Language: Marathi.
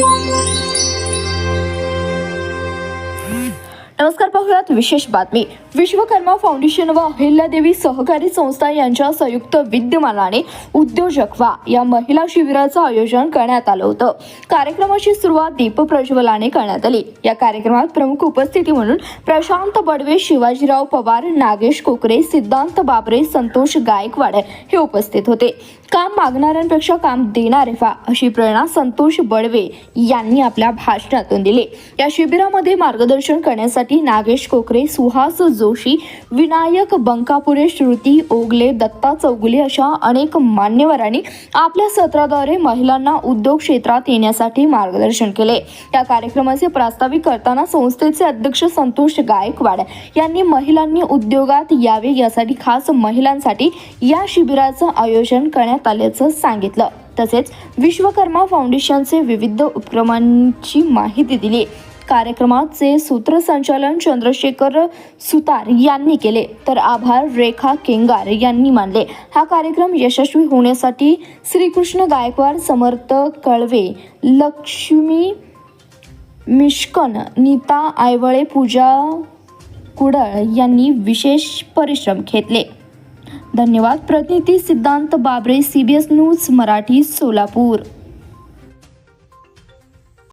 我。नमस्कार पाहुयात विशेष बातमी. विश्वकर्मा फाउंडेशन व अहिल्यादेवी सहकारी संस्था यांच्या संयुक्त विद्यमानाने उद्योजक वा या महिला शिबिराचं आयोजन करण्यात आलं होतं. कार्यक्रमाची सुरुवात दीप प्रज्वलाने करण्यात आली. या कार्यक्रमात प्रमुख उपस्थिती म्हणून प्रशांत बडवे शिवाजीराव पवार नागेश कोकरे सिद्धांत बाबरे संतोष गायकवाड हे उपस्थित होते. काम मागणाऱ्यांपेक्षा काम देणारे फा अशी प्रेरणा संतोष बडवे यांनी आपल्या भाषणातून दिली. या शिबिरामध्ये मार्गदर्शन करण्यासाठी नागेश कोकरे सुहास जोशी विनायक बंकापुरे श्रुती ओगले दत्ता चौगुले अशा अनेक मान्यवरांनी आपल्या सत्राद्वारे महिलांना उद्योग क्षेत्रात येण्यासाठी मार्गदर्शन केले. या कार्यक्रमाचे प्रास्ताविक करताना संस्थेचे अध्यक्ष संतोष गायकवाड यांनी महिलांनी उद्योगात यावे यासाठी खास महिलांसाठी या शिबिराचं आयोजन करण्यात आल्याचं सांगितलं. तसेच विश्वकर्मा फाउंडेशनचे विविध उपक्रमांची माहिती दिली. कार्यक्रमाचे सूत्रसंचालन चंद्रशेखर सुतार यांनी केले. तर आभार रेखा केंगार यांनी मानले. हा कार्यक्रम यशस्वी होण्यासाठी श्रीकृष्ण गायकवाड समर्थ कळवे लक्ष्मी मिश्कन नीता आयवळे पूजा कुडळ यांनी विशेष परिश्रम घेतले. धन्यवाद. प्रतिनिधी सिद्धांत बाबरे सीबीएस न्यूज मराठी सोलापूर.